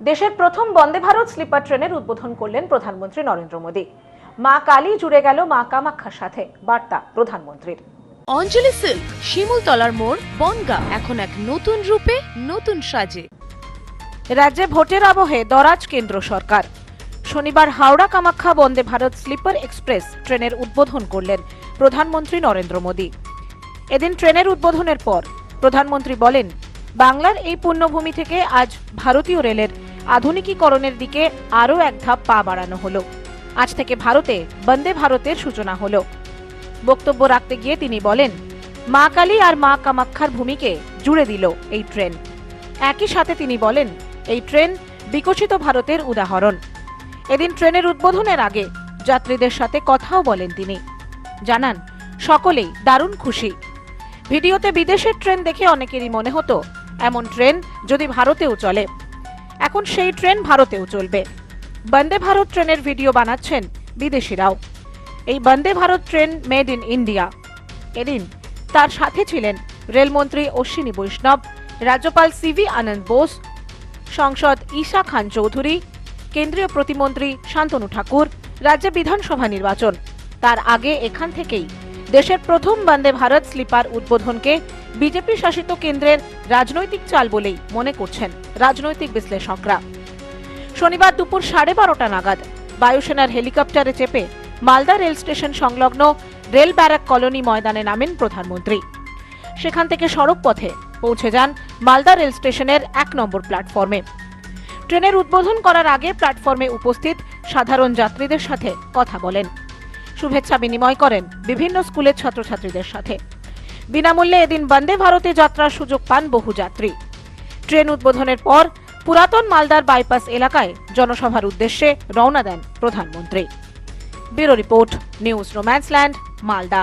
দেশের প্রথম বন্দে ভারত স্লিপার ট্রেনের উদ্বোধন করলেন প্রধানমন্ত্রী নরেন্দ্র মোদী। মা কালী জুড়ে গেল মা কামাক্ষার সাথে বার্তা প্রধানমন্ত্রীর। অঞ্জলি সিল্ক শিমুলতলার মোড় বনগা এখন এক নতুন রূপে নতুন সাজে। রাজ্যে ভোটের আবহে দরাজ কেন্দ্র সরকার। শনিবার হাওড়া কামাখ্যা বন্দে ভারত স্লিপার এক্সপ্রেস ট্রেনের উদ্বোধন করলেন প্রধানমন্ত্রী নরেন্দ্র মোদী। এদিন ট্রেনের উদ্বোধনের পর প্রধানমন্ত্রী বলেন বাংলার এই পুণ্যভূমি থেকে আজ ভারতীয় রেলের আধুনিকীকরণের দিকে আরও এক ধাপ পা বাড়ানো হলো। আজ থেকে ভারতে বন্দে ভারতের সূচনা হলো। বক্তব্য রাখতে গিয়ে তিনি বলেন, মা কালী আর মা কামাক্ষার ভূমিকে জুড়ে দিল এই ট্রেন। একই সাথে তিনি বলেন, এই ট্রেন বিকশিত ভারতের উদাহরণ। এদিন ট্রেনের উদ্বোধনের আগে যাত্রীদের সাথে কথাও বলেন তিনি। জানান, সকলেই দারুণ খুশি। ভিডিওতে বিদেশের ট্রেন দেখে অনেকেরই মনে হতো, এমন ট্রেন যদি ভারতেও চলে। এখন সেই ট্রেন ভারতেও চলবে। বন্দে ভারত ট্রেনের ভিডিও বানাচ্ছেন বিদেশিরাও। এই Vande Bharat train made in India. এদিন তার সাথে ছিলেন রেলমন্ত্রী অশ্বিনী বৈষ্ণব, রাজ্যপাল সিভি আনন্দ বোস, সংসদ ঈশা খান চৌধুরী, কেন্দ্রীয় প্রতিমন্ত্রী শান্তনু ঠাকুর, রাজ্য বিধানসভা নির্বাচন। তার আগে এখান থেকেই দেশের প্রথম বন্দে ভারত স্লিপার উদ্বোধনকে বিজেপি শাসিত কেন্দ্রের রাজনৈতিক চাল বলেই মনে করছেন রাজনৈতিক বিশ্লেষকরা। শনিবার দুপুর সাড়ে বারোটা নাগাদ বায়ুসেনার হেলিকপ্টারে চেপে মালদা রেল স্টেশন সংলগ্ন রেল ব্যারাক কলোনি ময়দানে নামেন প্রধানমন্ত্রী। সেখান থেকে সড়ক পথে পৌঁছে যান মালদা রেল স্টেশনের এক নম্বর প্ল্যাটফর্মে। ট্রেনের উদ্বোধন করার আগে প্ল্যাটফর্মে উপস্থিত সাধারণ যাত্রীদের সাথে কথা বলেন। শুভেচ্ছা বিনিময় করেন বিভিন্ন স্কুলের ছাত্রছাত্রীদের সাথে। বিনামূল্যে এদিন বন্দে ভারতে যাত্রার সুযোগ পান বহু যাত্রী। ট্রেন উদ্বোধনের পর পুরাতন মালদার বাইপাস এলাকায় জনসভার উদ্দেশ্যে রওনা দেন প্রধানমন্ত্রী। Bureau report, news Romanceland, Malda.